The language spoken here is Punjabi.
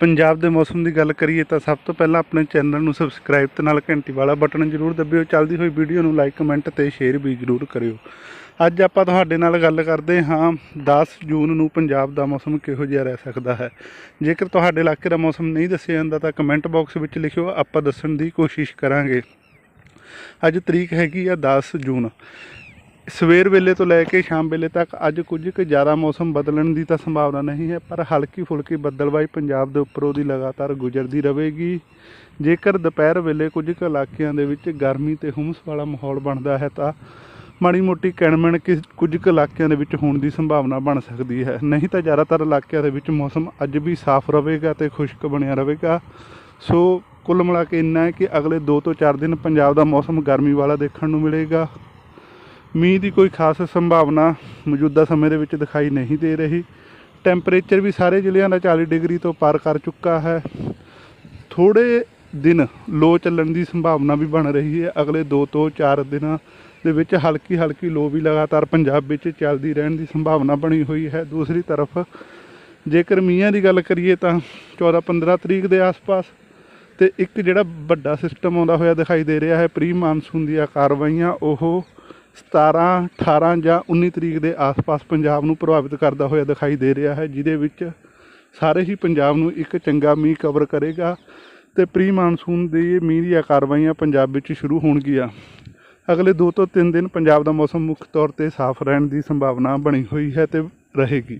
ਪੰਜਾਬ ਦੇ ਮੌਸਮ ਦੀ ਗੱਲ ਕਰੀਏ ਤਾਂ ਸਭ ਤੋਂ ਪਹਿਲਾਂ ਆਪਣੇ ਚੈਨਲ ਨੂੰ ਸਬਸਕ੍ਰਾਈਬ ਤੇ ਨਾਲ ਘੰਟੀ ਵਾਲਾ ਬਟਨ ਜ਼ਰੂਰ ਦਬਿਓ। ਚੱਲਦੀ ਹੋਈ ਵੀਡੀਓ ਨੂੰ ਲਾਈਕ ਕਮੈਂਟ ਤੇ ਸ਼ੇਅਰ ਵੀ ਜ਼ਰੂਰ ਕਰਿਓ। ਅੱਜ ਆਪਾਂ ਤੁਹਾਡੇ ਨਾਲ ਗੱਲ ਕਰਦੇ ਹਾਂ 10 ਜੂਨ ਨੂੰ ਪੰਜਾਬ ਦਾ ਮੌਸਮ ਕਿਹੋ ਜਿਹਾ ਰਹਿ ਸਕਦਾ ਹੈ? ਜੇਕਰ ਤੁਹਾਡੇ ਇਲਾਕੇ ਦਾ ਮੌਸਮ ਨਹੀਂ ਦੱਸਿਆ ਜਾਂਦਾ ਤਾਂ ਕਮੈਂਟ ਬਾਕਸ ਵਿੱਚ ਲਿਖਿਓ, ਆਪਾਂ ਦੱਸਣ ਦੀ ਕੋਸ਼ਿਸ਼ ਕਰਾਂਗੇ। ਅੱਜ ਤਰੀਕ ਹੈਗੀ ਆ 10 ਜੂਨ। ਸਵੇਰ ਵੇਲੇ ਤੋਂ ਲੈ ਕੇ ਸ਼ਾਮ ਵੇਲੇ ਤੱਕ ਅੱਜ ਕੁਝ ਕੁ ਜ਼ਿਆਦਾ ਮੌਸਮ ਬਦਲਣ ਦੀ ਤਾਂ ਸੰਭਾਵਨਾ ਨਹੀਂ ਹੈ, ਪਰ ਹਲਕੀ ਫੁਲਕੀ ਬੱਦਲਬਾਈ ਪੰਜਾਬ ਦੇ ਉੱਪਰੋਂ ਦੀ ਲਗਾਤਾਰ ਗੁਜ਼ਰਦੀ ਰਹੇਗੀ। ਜੇਕਰ ਦੁਪਹਿਰ ਵੇਲੇ ਕੁਝ ਕੁ ਇਲਾਕਿਆਂ ਦੇ ਵਿੱਚ ਗਰਮੀ ਤੇ ਹੁਮਸ ਵਾਲਾ ਮਾਹੌਲ ਬਣਦਾ ਹੈ ਤਾਂ ਮਾੜੀ ਮੋਟੀ ਕਿਣਮਣ ਕਿ ਕੁਝ ਕੁ ਇਲਾਕਿਆਂ ਦੇ ਵਿੱਚ ਹੋਣ ਦੀ ਸੰਭਾਵਨਾ ਬਣ ਸਕਦੀ ਹੈ। ਨਹੀਂ ਤਾਂ ਜ਼ਿਆਦਾਤਰ ਇਲਾਕਿਆਂ ਦੇ ਵਿੱਚ ਮੌਸਮ ਅੱਜ ਵੀ ਸਾਫ਼ ਰਹੇਗਾ ਤੇ ਖੁਸ਼ਕ ਬਣਿਆ ਰਹੇਗਾ। ਸੋ ਕੁੱਲ ਮਿਲਾ ਕੇ ਇੰਨਾ ਹੈ ਕਿ ਅਗਲੇ 2 ਤੋਂ 4 ਦਿਨ ਪੰਜਾਬ ਦਾ ਮੌਸਮ ਗਰਮੀ ਵਾਲਾ ਦੇਖਣ ਨੂੰ ਮਿਲੇਗਾ। ਮੀਂਹ ਦੀ ਕੋਈ ਖਾਸ ਸੰਭਾਵਨਾ ਮੌਜੂਦਾ ਸਮੇਂ ਦੇ ਵਿੱਚ ਦਿਖਾਈ ਨਹੀਂ ਦੇ ਰਹੀ। ਟੈਂਪਰੇਚਰ ਵੀ ਸਾਰੇ ਜ਼ਿਲ੍ਹਿਆਂ ਦਾ 40 ਡਿਗਰੀ ਤੋਂ ਪਾਰ ਕਰ ਚੁੱਕਾ ਹੈ। ਥੋੜੇ ਦਿਨ ਲੋ ਚੱਲਣ ਦੀ ਸੰਭਾਵਨਾ ਵੀ ਬਣ ਰਹੀ ਹੈ। ਅਗਲੇ 2 ਤੋਂ 4 ਦਿਨਾਂ ਦੇ ਵਿੱਚ ਹਲਕੀ ਹਲਕੀ ਲੋ ਵੀ ਲਗਾਤਾਰ ਪੰਜਾਬ ਵਿੱਚ ਚੱਲਦੀ ਰਹਿਣ ਦੀ ਸੰਭਾਵਨਾ ਬਣੀ ਹੋਈ ਹੈ। ਦੂਸਰੀ ਤਰਫ ਜੇਕਰ ਮੀਂਹਾਂ ਦੀ ਗੱਲ ਕਰੀਏ ਤਾਂ 14 15 ਤਰੀਕ ਦੇ ਆਸ-ਪਾਸ ਤੇ ਇੱਕ ਜਿਹੜਾ ਵੱਡਾ ਸਿਸਟਮ ਆਉਂਦਾ ਹੋਇਆ ਦਿਖਾਈ ਦੇ ਰਿਹਾ ਹੈ ਪ੍ਰੀ ਮਾਨਸੂਨ ਦੀਆਂ ਕਾਰਵਾਈਆਂ। ਉਹ 17 18 ਜਾਂ 19 ਤਰੀਕ ਦੇ ਆਸ-ਪਾਸ ਪੰਜਾਬ ਨੂੰ ਪ੍ਰਭਾਵਿਤ ਕਰਦਾ ਹੋਇਆ ਦਿਖਾਈ ਦੇ ਰਿਹਾ ਹੈ, ਜਿਹਦੇ ਵਿੱਚ ਸਾਰੇ ਹੀ ਪੰਜਾਬ ਨੂੰ ਇੱਕ ਚੰਗਾ ਮੀਂਹ ਕਵਰ ਕਰੇਗਾ ਤੇ ਪ੍ਰੀ ਮਾਨਸੂਨ ਦੀ ਮੀਂਹ ਦੀਆਂ ਕਾਰਵਾਈਆਂ ਪੰਜਾਬ ਵਿੱਚ ਸ਼ੁਰੂ ਹੋਣਗੀਆਂ। ਅਗਲੇ 2 ਤੋਂ 3 ਦਿਨ ਪੰਜਾਬ ਦਾ ਮੌਸਮ ਮੁੱਖ ਤੌਰ ਤੇ ਸਾਫ਼ ਰਹਿਣ ਦੀ ਸੰਭਾਵਨਾ ਬਣੀ ਹੋਈ ਹੈ ਤੇ ਰਹੇਗੀ।